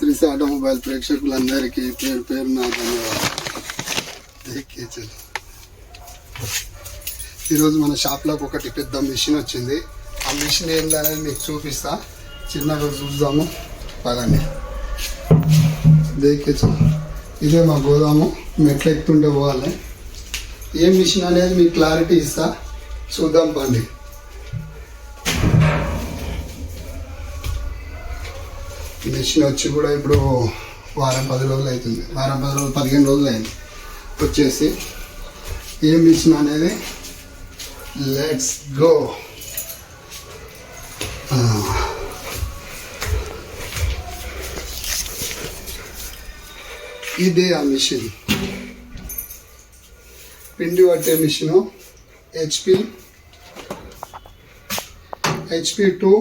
శ్రీస్ automobile ప్రేక్షకులందరికీ పేరు పేరు నా ధన్యవాదాలు ఈరోజు మన షాప్లోకి ఒకటి పెద్ద మిషన్ వచ్చింది. ఆ మిషన్ ఏంటనేది మీకు చూపిస్తా. చిన్నగా చూద్దాము. పదండి. దేకే ఇదే మా గోదాము. మెట్లు ఎక్కుతుంటే పోవాలి. ఏ మిషన్ అనేది మీకు క్లారిటీ ఇస్తా. చూద్దాం పండి మిషన్ వచ్చి కూడా ఇప్పుడు వారం పది రోజులు అవుతుంది. వారం పది రోజులు పదిహేను రోజులు అయింది. వచ్చేసి ఏ మిషన్ అనేది లెట్స్ గో ఇదే ఆ మిషన్ పిండి పట్టే machine HP HP two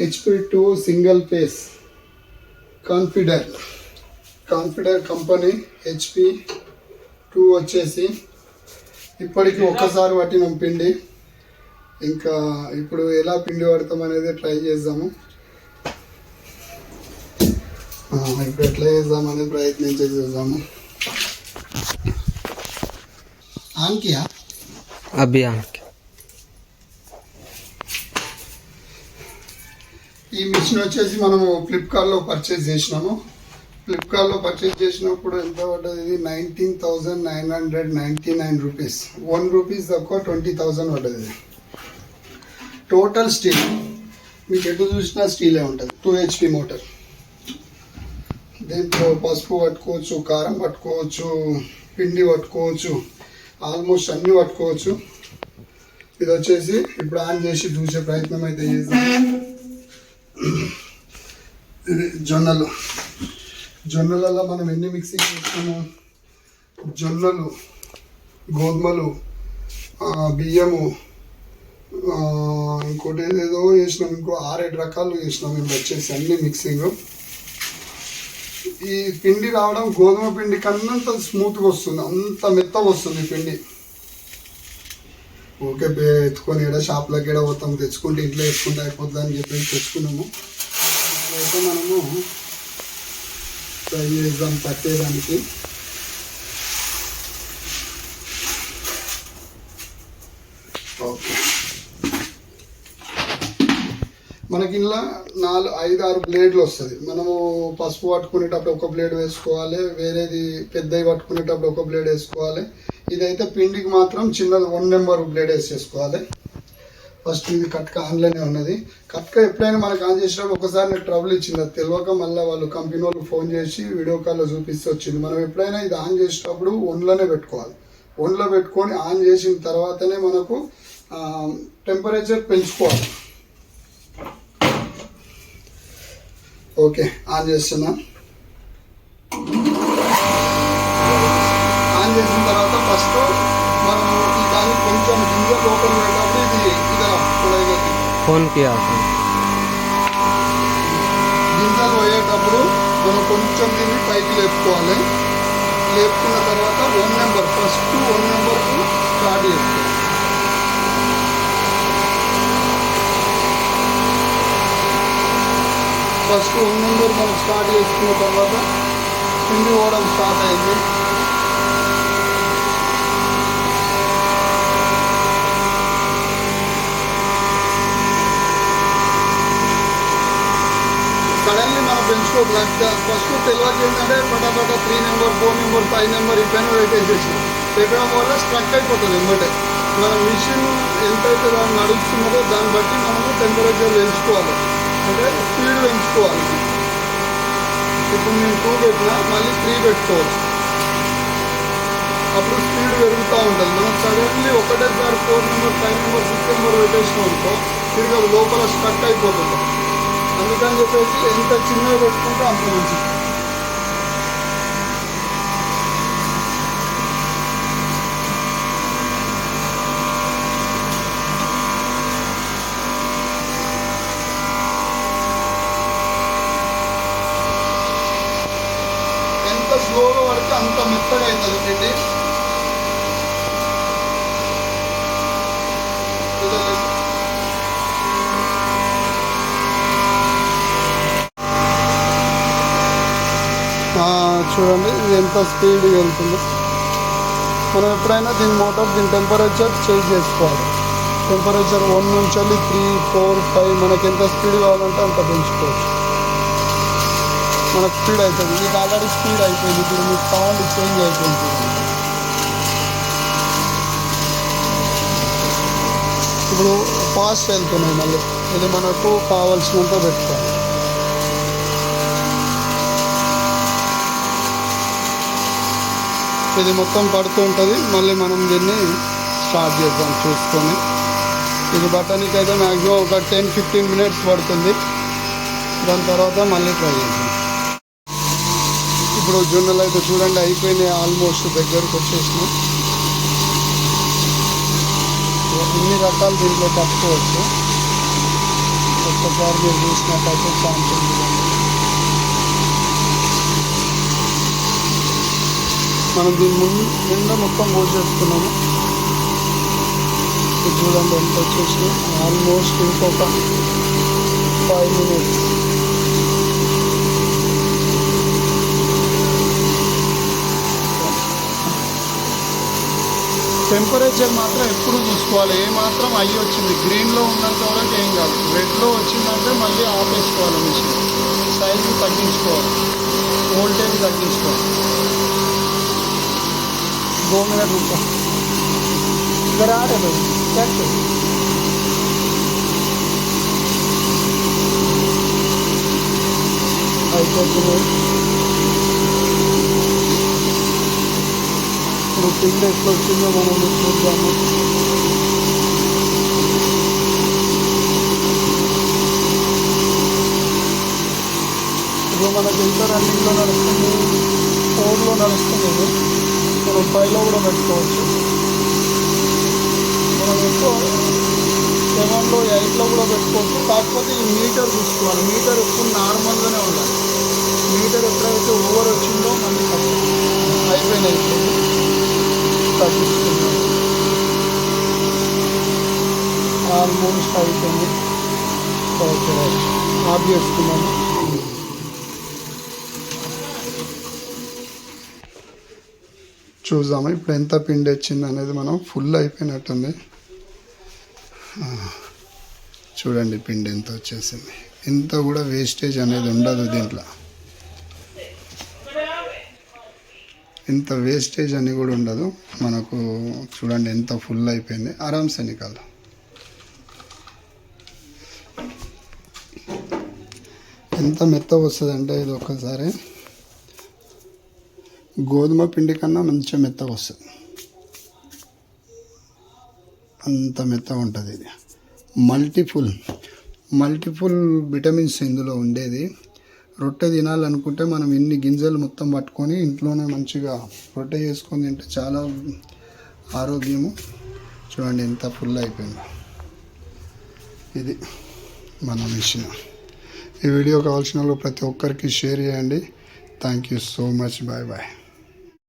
HP two single phase Confidor కాన్ఫిడర్ కంపెనీ హెచ్పి టూ వచ్చేసి ఇప్పటికి ఒక్కసారి పట్టినాం పిండి ఇంకా ఇప్పుడు ఎలా పిండి పడతాం అనేది ట్రై చేద్దాము. ఇప్పుడు ఎట్లా చేద్దాం అనేది ప్రయత్నం చేసేద్దాము. ఆన్కియా అభి ఈ మిషన్ వచ్చేసి మనము ఫ్లిప్కార్ట్లో పర్చేజ్ చేసినాము. ఫ్లిప్కార్ట్లో పర్చేజ్ చేసినప్పుడు ఎంత పడ్డది ఇది? Nineteen thousand nine hundred ninety nine rupees one rupees తక్కువ ట్వంటీ థౌజండ్ పడ్డది టోటల్ స్టీల్ మీకు ఎటు చూసినా స్టీలే ఉంటుంది. టూ హెచ్పి మోటార్ దీంట్లో పసుపు పట్టుకోవచ్చు కారం పట్టుకోవచ్చు పిండి పట్టుకోవచ్చు ఆల్మోస్ట్ అన్నీ పట్టుకోవచ్చు. ఇది వచ్చేసి ఇప్పుడు ఆన్ చేసి చూసే ప్రయత్నం అయితే చేద్దాం. జొన్నలు. జొన్నలలో మనం ఎన్ని మిక్సింగ్ చేస్తాము జొన్నలు గోధుమలు బియ్యము ఇంకోటి ఏదో చేసినాం ఇంకో ఆరేడు రకాలు చేసినాం మేము వచ్చేసి అన్ని మిక్సింగ్. ఈ పిండి రావడం గోధుమ పిండి కన్నా అంత స్మూత్గా వస్తుంది అంత మెత్తగా వస్తుంది ఈ పిండి. ఓకే ఎత్తుకొని ఇక్కడ షాప్లోకి ఇక్కడ పోతాం తెచ్చుకుంటే ఇంట్లో వేసుకుంటే అయిపోతుంది అని చెప్పేసి తెచ్చుకున్నాము. అయితే మనము ట్రై చేద్దాం పట్టేదానికి ఓకే. మనకి ఇలా నాలుగు ఐదు ఆరు బ్లేడ్లు వస్తుంది మనము పసుపు పట్టుకునేటప్పుడు ఒక బ్లేడ్ వేసుకోవాలి వేరేది పెద్దవి పట్టుకునేటప్పుడు ఒక బ్లేడ్ వేసుకోవాలి. ఇదైతే పిండికి మాత్రం చిన్నది వన్ నెంబర్ బ్లేడ్ వేసేసుకోవాలి. ఫస్ట్ ఇది కట్క ఆన్లోనే ఉన్నది. కట్క ఎప్పుడైనా మనకు ఆన్ చేసినప్పుడు ఒకసారి నాకు ట్రబుల్ ఇచ్చింది. అది తెలియక మళ్ళీ వాళ్ళు కంపెనీ వాళ్ళు ఫోన్ చేసి వీడియో కాల్లో చూపిస్తే వచ్చింది. మనం ఎప్పుడైనా ఇది ఆన్ చేసేటప్పుడు ఒన్లోనే పెట్టుకోవాలి. ఒన్లో పెట్టుకొని ఆన్ చేసిన తర్వాతనే మనకు టెంపరేచర్ పెంచుకోవాలి. ఓకే ఆన్ చేస్తున్నా. ఆన్ చేసిన తర్వాత ఫస్ట్ మనం ఈ దాన్ని కొంచెం గింజ లోపల పెట్టాలి. ఫోన్కి ఆఫర్ గింజలు పోయేటప్పుడు మనం కొంచెం దీన్ని పైకి లేపుకోవాలి. లేపుకున్న తర్వాత వన్ నెంబర్ ఫస్ట్ వన్ నెంబర్కు స్టార్ట్ చేసుకోవాలి ఫస్ట్ వన్ నెంబర్ మనం స్టార్ట్ చేసుకున్న తర్వాత పిండి పోవడం స్టార్ట్ అయింది. సడన్లీ మనం పెంచుకోవచ్చు ఫస్ట్ తెలియదు ఏంటంటే పటాపట three number four number five number ఈ పైన పెట్టేసేసినాం పెట్టడం వల్ల స్ట్రక్ అయిపోతుంది ఎంబటే మన మిషన్ ఎంతైతే దాన్ని నడుస్తున్నదో దాన్ని బట్టి మనము టెంపరేచర్ పెంచుకోవాలి. అంటే స్పీడ్ పెంచుకోవాలి. ఇప్పుడు నేను టూ పెట్టినా మళ్ళీ త్రీ పెట్టుకోవచ్చు అప్పుడు స్పీడ్ పెరుగుతూ ఉంటుంది. మనం సడన్లీ ఒకటేసారి four number five number six number పెట్టేసినాం అనుకో తిరిగి అది లోపల స్ట్రక్ అయిపోతుంది అందుకని చెప్పేసి ఎంత చిన్నగా పెట్టుకుంటే అంత మంచిది. ఎంత స్లోగా పడితే అంత మెత్తగా అవుతుంది పిండి చూడండి ఇది ఎంత స్పీడ్గా వెళ్తుందో. మనం ఎప్పుడైనా దీని మోటార్ దీని టెంపరేచర్ చేంజ్ చేసుకోవాలి. టెంపరేచర్ వన్ నుంచి వెళ్ళి త్రీ ఫోర్ ఫైవ్ మనకి ఎంత స్పీడ్ కావాలంటే అంత పెంచుకోవచ్చు. మనకు స్పీడ్ అవుతుంది మీకు ఆల్రెడీ స్పీడ్ అయిపోయింది. ఇప్పుడు మీకు సౌండ్ చేంజ్ అయిపోయింది. ఇప్పుడు ఫాస్ట్ వెళ్తున్నాయి మళ్ళీ. ఇది మనకు కావాల్సినంత పెట్టుకోవాలి. ఇది మొత్తం పడుతూ ఉంటుంది. మళ్ళీ మనం దీన్ని స్టార్ట్ చేద్దాం చూసుకొని. ఇది బట్టనికి అయితే మ్యాక్సిమం ఒక టెన్ ఫిఫ్టీన్ మినిట్స్ పడుతుంది. దాని తర్వాత మళ్ళీ ట్రై చేద్దాం. ఇప్పుడు జొన్నలు అయితే చూడండి అయిపోయినాయి ఆల్మోస్ట్ దగ్గరకు వచ్చేసినాయి. ఇన్ని రకాలు దీంట్లో పట్టుకోవచ్చు ఒక్కసారి మీరు చూసినట్టయితే ఛాన్స్ ఉంది. మనం దీని ముందు నిండా మొత్తం కోసేసుకున్నాము చూడండి ఎంత వచ్చేసి ఆల్మోస్ట్ ఇంకొక ఫైవ్ మినిట్స్ టెంపరేచర్ మాత్రం ఎప్పుడు చూసుకోవాలి? ఏ మాత్రం అయ్యి వచ్చింది. గ్రీన్లో ఉన్నంత వరకు ఏం కాదు. రెడ్లో వచ్చిందంటే మళ్ళీ ఆపేసుకోవాలి మిషన్ సైజు తగ్గించుకోవాలి. వోల్టేజ్ తగ్గించుకోవాలి. दो मिनट रुको इधर आ रहे भाई क्या चाहिए Rutin de ekleştirme bana unutmayacağım. Bu zamana gençler annemden arasında, oğlumdan arasında olur. నడుస్తుంది ఫైవ్లో కూడా పెట్టుకోవచ్చు. మనం ఎక్కువ సెవెన్లో ఎయిట్లో కూడా పెట్టుకోవచ్చు. కాకపోతే ఈ మీటర్ చూసుకోవాలి. మీటర్ ఎప్పుడు నార్మల్గానే ఉండాలి. మీటర్ ఎప్పుడైతే ఓవర్ వచ్చిందో మళ్ళీ అయిపోయినాయి తగ్గిస్తున్నాం ఆల్మోస్ట్ అయిపోయింది. ఓకే ఆఫ్ చేసుకున్నాము చూద్దాము. ఇప్పుడు ఎంత పిండి వచ్చింది అనేది మనం ఫుల్ అయిపోయినట్టుంది. చూడండి పిండి ఎంత వచ్చేసింది. ఎంత కూడా వేస్టేజ్ అనేది ఉండదు దీంట్లో. ఇంత వేస్టేజ్ అని కూడా ఉండదు. మనకు చూడండి ఎంత ఫుల్ అయిపోయింది. ఆరామ్సే నికాలు. ఎంత మెత్తగా వస్తుందంటే ఇది ఒక్కసారి. గోధుమ పిండి కన్నా మంచిగా మెత్తగా వస్తుంది. అంత మెత్తగా ఉంటుంది. ఇది మల్టిపుల్ మల్టిఫుల్ విటమిన్స్ ఇందులో ఉండేది. రొట్టె తినాలనుకుంటే మనం ఇన్ని గింజలు మొత్తం పట్టుకొని ఇంట్లోనే మంచిగా రొట్టె చేసుకొని తింటే చాలా ఆరోగ్యము. చూడండి ఎంత ఫుల్ అయిపోయింది. ఇది మన మిషన్. ఈ వీడియో కావాల్సిన వాళ్ళు ప్రతి ఒక్కరికి షేర్ చేయండి. Thank you so much bye bye